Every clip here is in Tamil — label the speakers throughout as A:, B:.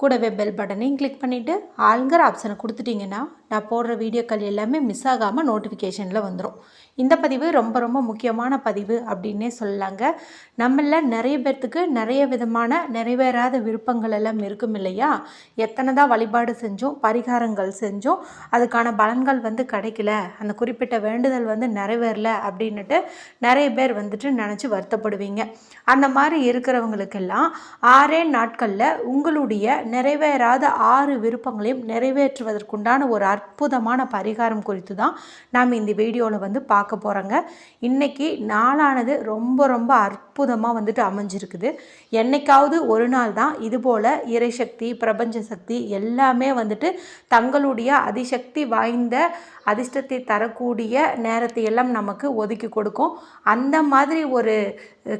A: கூடவே பெல் பட்டனையும் கிளிக் பண்ணிவிட்டு ஆளுங்கிற ஆப்ஷனை கொடுத்துட்டிங்கன்னா நான் போடுற வீடியோக்கள் எல்லாமே மிஸ் ஆகாமல் நோட்டிஃபிகேஷனில் வந்துடும் இந்த பதிவு ரொம்ப ரொம்ப முக்கியமான பதிவு அப்படின்னே சொல்லலாங்க. நம்மள நிறைய பேர்த்துக்கு நிறைய விதமான நிறைவேறாத விருப்பங்கள் எல்லாம் இருக்கும் இல்லையா? எத்தனை தான் வழிபாடு செஞ்சோம் பரிகாரங்கள் செஞ்சோம் அதுக்கான பலன்கள் வந்து கிடைக்கல அந்த குறிப்பிட்ட வேண்டுதல் வந்து நிறைவேறல அப்படின்னுட்டு நிறைய பேர் வந்துட்டு நினச்சி வருத்தப்படுவீங்க. அந்த மாதிரி இருக்கிறவங்களுக்கெல்லாம் ஆறே நாட்களில் உங்களுடைய நிறைவேறாத ஆறு விருப்பங்களையும் நிறைவேற்றுவதற்குண்டான ஒரு அற்புதமான பரிகாரம் குறித்து தான் நாம் இந்த வீடியோவில் வந்து பார்க்க போகிறோங்க இன்றைக்கி நாளானது ரொம்ப ரொம்ப அற்புதமாக வந்துட்டு அமைஞ்சிருக்குது. என்னைக்காவது ஒரு நாள் தான் இதுபோல் இறைசக்தி பிரபஞ்ச சக்தி எல்லாமே வந்துட்டு தங்களுடைய அதிசக்தி வாய்ந்த அதிர்ஷ்டத்தை தரக்கூடிய நேரத்தை எல்லாம் நமக்கு ஒதுக்கி கொடுக்கும். அந்த மாதிரி ஒரு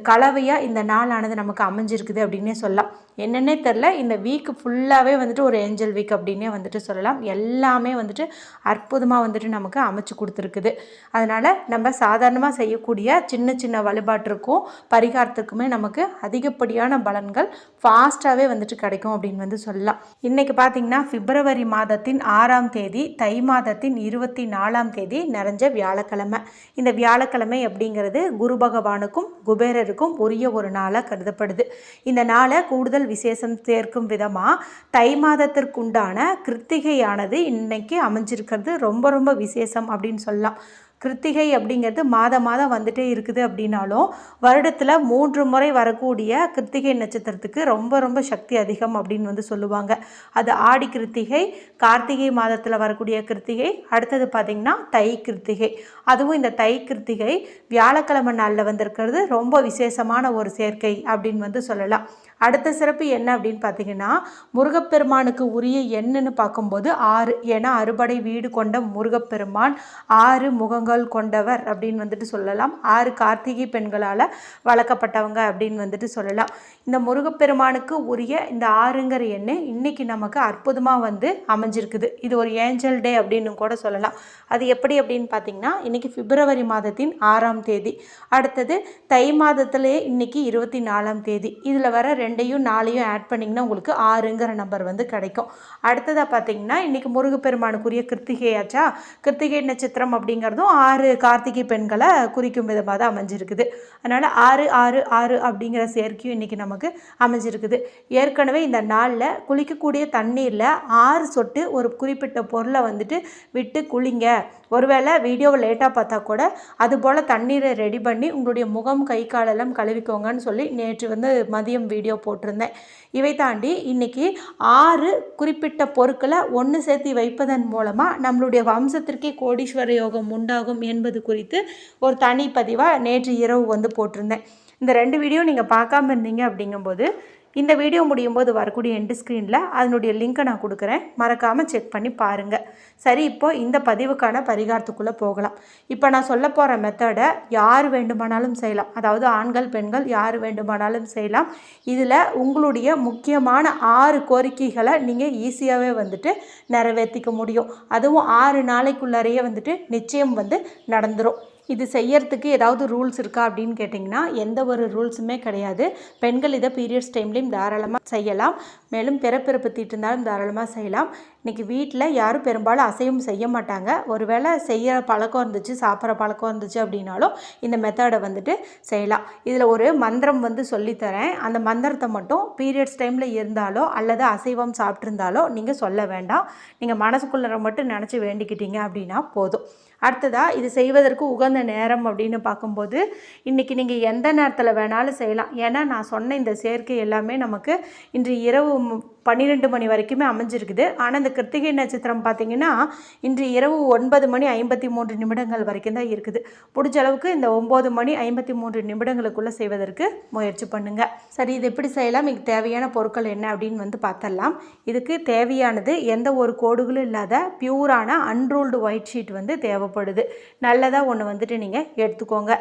A: கலவையாக இந்த நாளானது நமக்கு அமைஞ்சிருக்குது அப்படின்னே சொல்லலாம். என்னன்னே தெரில இந்த வீக் ஃபுல்லாகவே வந்துட்டு ஒரு ஏஞ்சல் வீக் அப்படின்னே வந்துட்டு சொல்லலாம். எல்லாமே வந்துட்டு அற்புதமாக வந்துட்டு நமக்கு அமைச்சு கொடுத்துருக்குது. அதனால் நம்ம சாதாரணமாக செய்யக்கூடிய சின்ன சின்ன வழிபாட்டிற்கும் பரிகாரத்துக்குமே நமக்கு அதிகப்படியான பலன்கள் ஃபாஸ்ட்டாகவே வந்துட்டு கிடைக்கும் அப்படின்னு வந்து சொல்லலாம். இன்றைக்கி பார்த்திங்கன்னா பிப்ரவரி மாதத்தின் ஆறாம் தேதி தை மாதத்தின் இருபத்தி நாலாம் தேதி நிறைஞ்ச வியாழக்கிழமை. இந்த வியாழக்கிழமை அப்படிங்கிறது குரு பகவானுக்கும் குபேரருக்கும் உரிய ஒரு நாளாக கருதப்படுது. இந்த நாளை கூடுதல் விசேஷம் சேர்க்கும் விதமாக தை மாதத்திற்குண்டான கிருத்திகையானது இன்றைக்கி அமைஞ்சிருக்கிறது. ரொம்ப ரொம்ப விசேஷம் அப்படின்னு சொல்லலாம். கிருத்திகை அப்படிங்கிறது மாதம் மாதம் வந்துட்டே இருக்குது அப்படின்னாலும் வருடத்தில் மூன்று முறை வரக்கூடிய கிருத்திகை நட்சத்திரத்துக்கு ரொம்ப ரொம்ப சக்தி அதிகம் அப்படின்னு வந்து சொல்லுவாங்க. அது ஆடி கிருத்திகை கார்த்திகை மாதத்தில் வரக்கூடிய கிருத்திகை அடுத்தது பார்த்திங்கன்னா தை கிருத்திகை. அதுவும் இந்த தை கிருத்திகை வியாழக்கிழமை நாளில் வந்திருக்கிறது ரொம்ப விசேஷமான ஒரு சேர்க்கை அப்படின்னு வந்து சொல்லலாம். அடுத்த சிறப்பு என்ன அப்படின்னு பார்த்தீங்கன்னா முருகப்பெருமானுக்கு உரிய எண்ணுன்னு பார்க்கும்போது ஆறு. ஏன்னா அறுபடை வீடு கொண்ட முருகப்பெருமான் ஆறு முகங்கள் கொண்டவர் அப்படின்னு வந்துட்டு சொல்லலாம். ஆறு கார்த்திகை பெண்களால் வளர்க்கப்பட்டவங்க அப்படின்னு வந்துட்டு சொல்லலாம். இந்த முருகப்பெருமானுக்கு உரிய இந்த ஆறுங்கிற எண்ணு இன்னைக்கு நமக்கு அற்புதமாக வந்து அமைஞ்சிருக்குது. இது ஒரு ஏஞ்சல் டே அப்படின்னு கூட சொல்லலாம். அது எப்படி அப்படின்னு பார்த்தீங்கன்னா இன்னைக்கு பிப்ரவரி மாதத்தின் ஆறாம் தேதி. அடுத்தது தை மாதத்திலேயே இன்னைக்கு இருபத்தி நாலாம் தேதி. இதில் வர ரெண்டையும் நாளையும் ஆட் பண்ணிங்கன்னா உங்களுக்கு ஆறுங்கிற நம்பர் வந்து கிடைக்கும். அடுத்ததாக பார்த்தீங்கன்னா இன்றைக்கி முருகப்பெருமானுக்குரிய கிருத்திகையாச்சா கிருத்திகை நட்சத்திரம் அப்படிங்கிறதும் ஆறு கார்த்திகை பெண்களை குறிக்கும் விதமாக தான் அமைஞ்சிருக்குது. அதனால் ஆறு ஆறு ஆறு அப்படிங்கிற சேர்க்கையும் இன்றைக்கி நமக்கு அமைஞ்சிருக்குது. ஏற்கனவே இந்த நாளில் குளிக்கக்கூடிய தண்ணீரில் ஆறு சொட்டு ஒரு குறிப்பிட்ட பொருளை வந்துட்டு விட்டு குளிங்க. ஒருவேளை வீடியோவை லேட்டாக பார்த்தா கூட அதுபோல் தண்ணீரை ரெடி பண்ணி உங்களுடைய முகம் கை காலெல்லாம் கழுவிக்கோங்கன்னு சொல்லி நேற்று வந்து மதியம் வீடியோ போட்டிருந்தேன். இவை தாண்டி இன்றைக்கி ஆறு குறிப்பிட்ட பொருட்களை ஒன்று சேர்த்து வைப்பதன் மூலமாக நம்மளுடைய வம்சத்திற்கே கோடீஸ்வர யோகம் உண்டாகும் என்பது குறித்து ஒரு தனி பதிவாக நேற்று இரவு வந்து போட்டிருந்தேன். இந்த ரெண்டு வீடியோ நீங்கள் பார்க்காம இருந்தீங்க அப்படிங்கும்போது இந்த வீடியோ முடியும் போது வரக்கூடிய எண்டு ஸ்க்ரீனில் அதனுடைய லிங்க்கை நான் கொடுக்குறேன். மறக்காமல் செக் பண்ணி பாருங்கள் சரி இப்போ இந்த பதிவுக்கான பரிகாரத்துக்குள்ளே போகலாம். இப்போ நான் சொல்ல போகிற மெத்தடை யார் வேண்டுமானாலும் செய்யலாம். அதாவது ஆண்கள் பெண்கள் யார் வேண்டுமானாலும் செய்யலாம். இதில் உங்களுடைய முக்கியமான ஆறு கோரிக்கைகளை நீங்கள் ஈஸியாகவே வந்துட்டு நிறைவேற்றிக்க முடியும். அதுவும் ஆறு நாளைக்குள்ளாரையே வந்துட்டு நிச்சயம் வந்து நடந்துடும் இது செய்யறதுக்கு ஏதாவது ரூல்ஸ் இருக்கா அப்படின்னு கேட்டிங்கன்னா எந்த ஒரு ரூல்ஸுமே கிடையாது. பெண்கள் இதை பீரியட்ஸ் டைம்லேயும் தாராளமாக செய்யலாம். மேலும் பிறப்பிறப்பு தீட்டிருந்தாலும் தாராளமாக செய்யலாம். இன்றைக்கி வீட்டில் யாரும் பெரும்பாலும் அசைவம் செய்ய மாட்டாங்க. ஒருவேளை செய்கிற பழக்கம் இருந்துச்சு சாப்பிட்ற பழக்கம் இருந்துச்சு அப்படின்னாலும் இந்த மெத்தடை வந்துட்டு செய்யலாம். இதில் ஒரு மந்திரம் வந்து சொல்லித்தரேன். அந்த மந்திரத்தை மட்டும் பீரியட்ஸ் டைமில் இருந்தாலோ அல்லது அசைவம் சாப்பிட்ருந்தாலோ நீங்கள் சொல்ல வேண்டாம். நீங்கள் மனசுக்குள்ளே மட்டும் நினச்சி வேண்டிக்கிட்டீங்க அப்படின்னா போதும். அடுத்ததாக இது செய்வதற்கு உகந்த நேரம் அப்படின்னு பார்க்கும்போது இன்றைக்கி நீங்கள் எந்த நேரத்தில் வேணாலும் செய்யலாம். ஏன்னா நான் சொன்ன இந்த சேர்க்கை எல்லாமே நமக்கு இன்று இரவு பன்னிரெண்டு மணி வரைக்குமே அமைஞ்சிருக்குது. ஆனால் இந்த கிருத்திகை நட்சத்திரம் பார்த்திங்கன்னா இன்று இரவு ஒன்பது மணி ஐம்பத்தி மூன்று நிமிடங்கள் வரைக்கும் தான் இருக்குது. முடிஞ்ச அளவுக்கு இந்த ஒம்பது மணி ஐம்பத்தி மூன்று நிமிடங்களுக்குள்ளே செய்வதற்கு முயற்சி பண்ணுங்கள் சரி இது எப்படி செய்யலாம்? இதுக்கு தேவையான பொருட்கள் என்ன அப்படின்னு வந்து பார்த்தரலாம் இதுக்கு தேவையானது எந்த ஒரு கோடுகளும் இல்லாத பியூரான அன்ரோல்டு ஒயிட் ஷீட் வந்து தேவைப்படுது. நல்லதாக ஒன்று வந்துட்டு நீங்கள் எடுத்துக்கோங்க.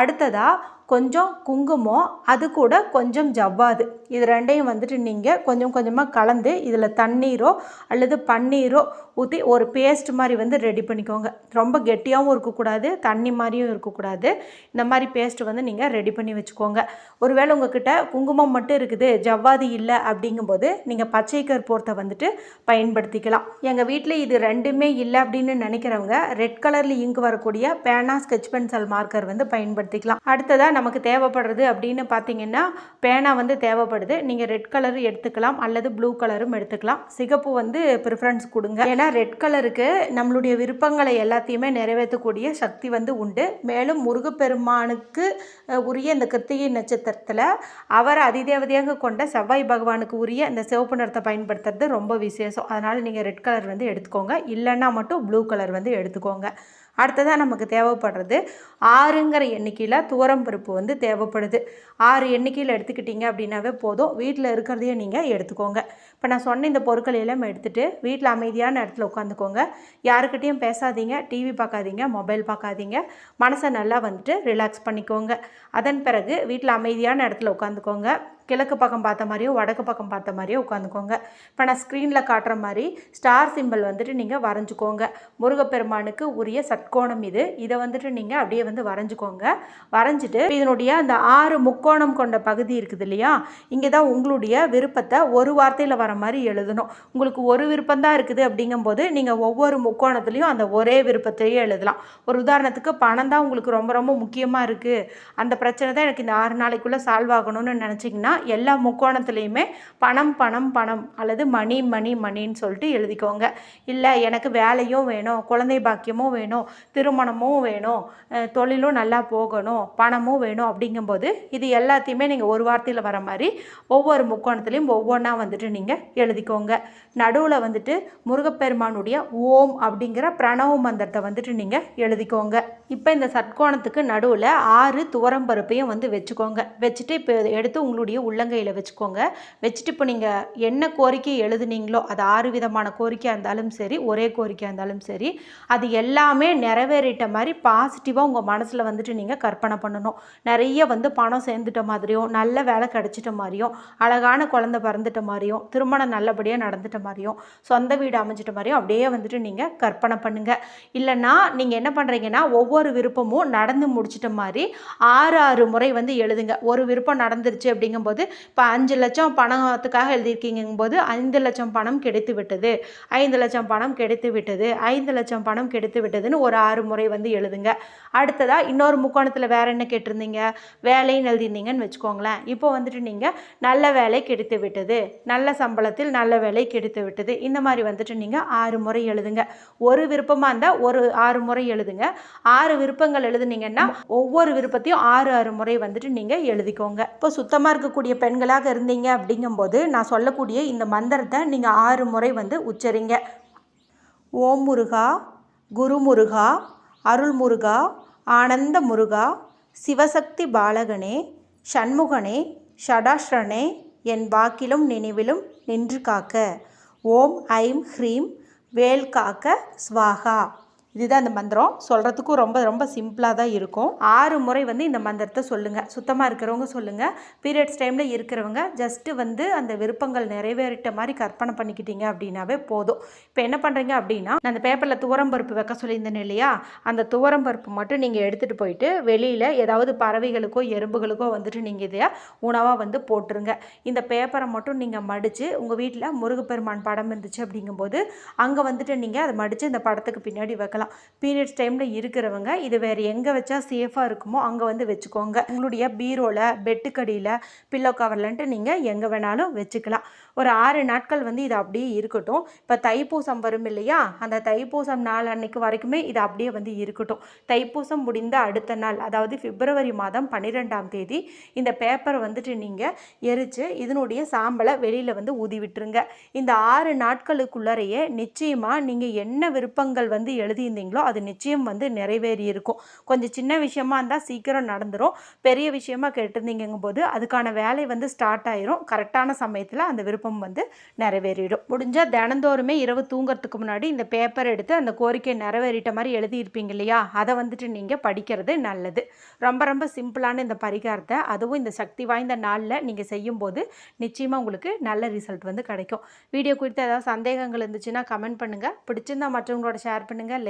A: அடுத்ததாக கொஞ்சம் குங்குமம் அது கூட கொஞ்சம் ஜவ்வாது. இது ரெண்டையும் வந்துட்டு நீங்கள் கொஞ்சம் கொஞ்சமாக கலந்து இதில் தண்ணீரோ அல்லது பன்னீரோ ஊற்றி ஒரு பேஸ்ட் மாதிரி வந்து ரெடி பண்ணிக்கோங்க. ரொம்ப கெட்டியாகவும் இருக்கக்கூடாது தண்ணி மாதிரியும் இருக்கக்கூடாது. இந்த மாதிரி பேஸ்ட் வந்து நீங்கள் ரெடி பண்ணி வச்சுக்கோங்க. ஒருவேளை உங்ககிட்ட குங்குமம் மட்டும் இருக்குது ஜவ்வாது இல்லை அப்படிங்கும்போது நீங்கள் பச்சை கற்பூரத்தை வந்துட்டு பயன்படுத்திக்கலாம். எங்கள் வீட்டில் இது ரெண்டுமே இல்லை அப்படின்னு நினைக்கிறவங்க ரெட் கலரில் இங்கு வரக்கூடிய பேனா ஸ்கெச் பென்சில் மார்க்கர் வந்து பயன்படுத்திக்கலாம். அடுத்ததாக நமக்கு தேவைப்படுறது அப்படின்னு பார்த்தீங்கன்னா பேனா வந்து தேவைப்படுது. நீங்கள் ரெட் கலர் எடுத்துக்கலாம் அல்லது ப்ளூ கலரும் எடுத்துக்கலாம். சிகப்பு வந்து ப்ரிஃபரன்ஸ் கொடுங்க. ஏன்னா ரெட் கலருக்கு நம்மளுடைய விருப்பங்களை எல்லாத்தையுமே நிறைவேற்றக்கூடிய சக்தி வந்து உண்டு. மேலும் முருகப்பெருமானுக்கு உரிய இந்த கிருத்திகை நட்சத்திரத்தில் அவர் அதிதேவதையாக கொண்ட செவ்வாய் பகவானுக்கு உரிய இந்த சிவப்பு நிறத்தை பயன்படுத்துறது ரொம்ப விசேஷம். அதனால் நீங்கள் ரெட் கலர் வந்து எடுத்துக்கோங்க. இல்லைன்னா மட்டும் ப்ளூ கலர் வந்து எடுத்துக்கோங்க. அடுத்ததாக நமக்கு தேவைப்படுறது ஆறுங்கிற எண்ணிக்கையில் துவரம் பருப்பு வந்து தேவைப்படுது. ஆறு எண்ணிக்கையில் எடுத்துக்கிட்டீங்க அப்படின்னாவே போதும். வீட்டில் இருக்கிறதையே நீங்கள் எடுத்துக்கோங்க. இப்போ நான் சொன்ன இந்த பொருட்கள் எல்லாம் எடுத்துகிட்டு வீட்டில் அமைதியான இடத்துல உட்காந்துக்கோங்க. யாருக்கிட்டேயும் பேசாதீங்க. டிவி பார்க்காதீங்க மொபைல் பார்க்காதீங்க மனசை நல்லா வந்துட்டு ரிலாக்ஸ் பண்ணிக்கோங்க. அதன் பிறகு வீட்டில் அமைதியான இடத்துல உட்காந்துக்கோங்க. கிழக்கு பக்கம் பார்த்த மாதிரியோ வடக்கு பக்கம் பார்த்த மாதிரியோ உட்காந்துக்கோங்க. இப்போ நான் ஸ்க்ரீனில் காட்டுற மாதிரி ஸ்டார் சிம்பிள் வந்துட்டு நீங்கள் வரைஞ்சிக்கோங்க. முருகப்பெருமானுக்கு உரிய சட்கோணம் இது. இதை வந்துட்டு நீங்கள் அப்படியே வந்து வரைஞ்சிக்கோங்க. வரைஞ்சிட்டு இதனுடைய அந்த ஆறு முக்கோணம் கொண்ட பகுதி இருக்குது இல்லையா? இங்கே தான் உங்களுடைய விருப்பத்தை ஒரு வார்த்தையில் வர மாதிரி எழுதணும். உங்களுக்கு ஒரு விருப்பம் தான் இருக்குது அப்படிங்கும்போது நீங்கள் ஒவ்வொரு முக்கோணத்துலேயும் அந்த ஒரே விருப்பத்தையே எழுதலாம். ஒரு உதாரணத்துக்கு பணம் தான் உங்களுக்கு ரொம்ப ரொம்ப முக்கியமாக இருக்குது அந்த பிரச்சனை தான் எனக்கு இந்த ஆறு நாளைக்குள்ளே சால்வ் ஆகணும்னு நினச்சிங்கன்னா எல்லா முக்கோணத்துலேயுமே பணம் பணம் பணம் அல்லது மணி மணி மணின்னு சொல்லிட்டு எழுதிக்கோங்க. இல்லை எனக்கு வேலையும் வேணும் குழந்தை பாக்கியமும் வேணும் திருமணமும் வேணும் தொழிலும் நல்லா போகணும் பணமும் வேணும் அப்படிங்கும்போது இது எல்லாத்தையுமே நீங்கள் ஒரு வார்த்தையில் வர மாதிரி ஒவ்வொரு முக்கோணத்துலேயும் ஒவ்வொன்றா வந்துட்டு நீங்கள் எழுதிக்கோங்க. நடுவில் வந்துட்டு முருகப்பெருமானுடைய ஓம் அப்படிங்கிற பிரணவ மந்திரத்தை வந்துட்டு நீங்கள் எழுதிக்கோங்க. இப்போ இந்த சட்கோணத்துக்கு நடுவில் ஆறு துவரம் பருப்பையும் வந்து வச்சுக்கோங்க. வச்சுட்டு இப்போ எடுத்து உங்களுடைய உள்ளங்கையில் வச்சுக்கோங்க. வச்சுட்டு இப்போ நீங்கள் என்ன கோரிக்கை எழுதுனீங்களோ அது ஆறு விதமான கோரிக்கையாக இருந்தாலும் சரி ஒரே கோரிக்கையாக இருந்தாலும் சரி அது எல்லாமே நிறைவேறிட்ட மாதிரி பாசிட்டிவாக உங்கள் மனசில் வந்துட்டு நீங்கள் கற்பனை பண்ணணும். நிறைய வந்து பணம் சேர்ந்துட்ட மாதிரியும் நல்ல வேலை கிடச்சிட்ட மாதிரியும் அழகான குழந்தை பிறந்துட்ட மாதிரியும் திருமணம் நல்லபடியாக நடந்துட்ட மாதிரியும் சொந்த வீடு அமைஞ்சிட்ட மாதிரியும் அப்படியே வந்துட்டு நீங்கள் கற்பனை பண்ணுங்கள் இல்லைன்னா நீங்கள் என்ன பண்ணுறீங்கன்னா ஒவ்வொரு விருப்பமும் நடந்து முடிச்சிட்ட மாதிரி ஆறு ஆறு முறை வந்து எழுதுங்க. ஒரு விருப்பம் நடந்துருச்சு அப்படிங்கும்போது இப்போ அஞ்சு லட்சம் பணத்துக்காக எழுதியிருக்கீங்கும் போது ஐந்து லட்சம் பணம் கிடைத்து விட்டது ஐந்து லட்சம் பணம் கிடைத்து விட்டது ஐந்து லட்சம் பணம் கிடைத்து விட்டதுன்னு ஒரு ஆறு முறை வந்து எழுதுங்க. அடுத்ததாக இன்னொரு முக்கோணத்தில் வேற என்ன கேட்டிருந்தீங்க? வேலைன்னு எழுதியிருந்தீங்கன்னு வச்சுக்கோங்களேன். இப்போ வந்துட்டு நீங்கள் நல்ல வேலை கிடைத்து விட்டது நல்ல சம்பளத்தில் நல்ல வேலை கிடைத்து விட்டது இந்த மாதிரி வந்துட்டு நீங்கள் ஆறு முறை எழுதுங்க. ஒரு விருப்பமாக இருந்தால் ஒரு ஆறு முறை எழுதுங்க. ஆறு விருப்பங்கள் எழுதுனீங்கன்னா ஒவ்வொரு விருப்பத்தையும் ஆறு ஆறு முறை வந்துட்டு நீங்கள் எழுதிக்கோங்க. இப்போ சுத்தமாக இருக்கக்கூடிய பெண்களாக இருந்தீங்க அப்படிங்கும்போது நான் சொல்லக்கூடிய இந்த மந்திரத்தை நீங்கள் ஆறு முறை வந்து உச்சரிங்க. ஓம் முருகா குரு முருகா அருள் முருகா ஆனந்த முருகா சிவசக்தி பாலகனே சண்முகனே ஷடாஷ்ரனே என் வாக்கிலும் நினைவிலும் நின்று காக்க. ஓம் ஐம் ஹ்ரீம் வேல் காக்க ஸ்வாகா. இதுதான் இந்த மந்திரம். சொல்கிறதுக்கும் ரொம்ப ரொம்ப சிம்பிளாக தான் இருக்கும். ஆறு முறை வந்து இந்த மந்திரத்தை சொல்லுங்கள் சுத்தமாக இருக்கிறவங்க சொல்லுங்கள் பீரியட்ஸ் டைமில் இருக்கிறவங்க ஜஸ்ட்டு வந்து அந்த விருப்பங்கள் நிறைவேறிட்ட மாதிரி கற்பனை பண்ணிக்கிட்டீங்க அப்படின்னாவே போதும். இப்போ என்ன பண்ணுறீங்க அப்படின்னா நான் அந்த பேப்பரில் துவரம் பருப்பு வைக்க சொல்லியிருந்தேன் இல்லையா? அந்த துவரம் பருப்பு மட்டும் நீங்கள் எடுத்துகிட்டு போயிட்டு வெளியில் ஏதாவது பறவைகளுக்கோ எறும்புகளுக்கோ வந்துட்டு நீங்கள் இதை உணவாக வந்து போட்டுருங்க. இந்த பேப்பரை மட்டும் நீங்கள் மடித்து உங்கள் வீட்டில் முருகப்பெருமான் படம் இருந்துச்சு அப்படிங்கும்போது அங்கே வந்துட்டு நீங்கள் அதை மடித்து இந்த படத்துக்கு பின்னாடி வைக்கலாம். பீரியட்ஸ் டைமில் இருக்கிறவங்க இது வேறு எங்கே வச்சா சேஃபாக இருக்குமோ அங்கே வந்து வச்சுக்கோங்க. உங்களுடைய பீரோவில் பெட்டுக்கடியில் பில்லோ கவர்லன்ட்டு நீங்கள் எங்கே வேணாலும் வச்சுக்கலாம். ஒரு ஆறு நாட்கள் வந்து இது அப்படியே இருக்கட்டும். இப்போ தைப்பூசம் வரும் இல்லையா? அந்த தைப்பூசம் நாள் அன்னைக்கு வரைக்குமே இது அப்படியே வந்து இருக்கட்டும். தைப்பூசம் முடிந்த அடுத்த நாள் அதாவது பிப்ரவரி மாதம் பன்னிரெண்டாம் தேதி இந்த பேப்பரை வந்துட்டு நீங்கள் எரித்து இதனுடைய சாம்பலை வெளியில் வந்து ஊதி விட்டுருங்க. இந்த ஆறு நாட்களுக்குள்ளறையே நிச்சயமாக நீங்கள் என்ன விருப்பங்கள் வந்து எழுதியிருந்தீங்களோ அது நிச்சயம் வந்து நிறைவேறி இருக்கும். கொஞ்சம் சின்ன விஷயமா இருந்தால் சீக்கிரம் நடந்துடும் பெரிய விஷயமா கேட்டிருந்தீங்கும் போது அதுக்கான வேலை வந்து ஸ்டார்ட் ஆயிரும். கரெக்டான சமயத்தில் அந்த விருப்பம் வந்து நிறைவேறிடும். முடிஞ்சால் தினந்தோறுமே இரவு தூங்குறதுக்கு முன்னாடி இந்த பேப்பர் எடுத்து அந்த கோரிக்கை நிறைவேறிட்ட மாதிரி எழுதியிருப்பீங்க இல்லையா? அதை வந்துட்டு நீங்கள் படிக்கிறது நல்லது. ரொம்ப ரொம்ப சிம்பிளான இந்த பரிகாரத்தை அதுவும் இந்த சக்தி வாய்ந்த நாளில் நீங்கள் செய்யும்போது நிச்சயமாக உங்களுக்கு நல்ல ரிசல்ட் வந்து கிடைக்கும். வீடியோ குறித்து ஏதாவது சந்தேகங்கள் இருந்துச்சுன்னா கமெண்ட் பண்ணுங்கள் பிடிச்சிருந்தா மற்றவங்களோட ஷேர் பண்ணுங்கள்